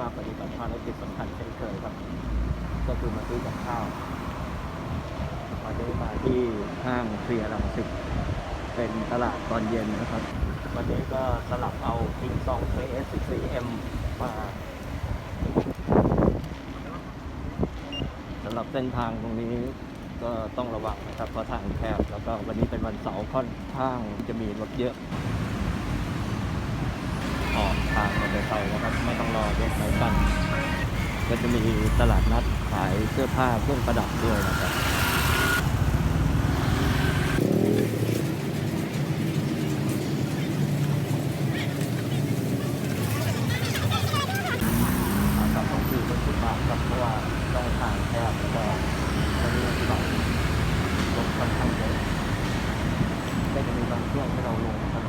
มาปฏิบัติภารกิจสำคัญเช่นเคยครับ ก็คือมาซื้อกับข้าววันนี้มาที่ห้างเฟียร์รังสิตเป็นตลาดตอนเย็นนะครับ วันนี้ก็สลับเอาคิงซอง KS14M มาสำหรับเส้นทางตรงนี้ก็ต้องระวังนะครับเพราะทางแคบแล้วก็วันนี้เป็นวันเสาร์ค่อนข้างจะมีรถเยอะ เดินไปนะครับ ไม่ต้องรอรถไฟบัสก็จะมีตลาดนัดขายเสื้อผ้าเครื่องประดับด้วยนะครับก็จะมีบางช่วงที่เราลงครับ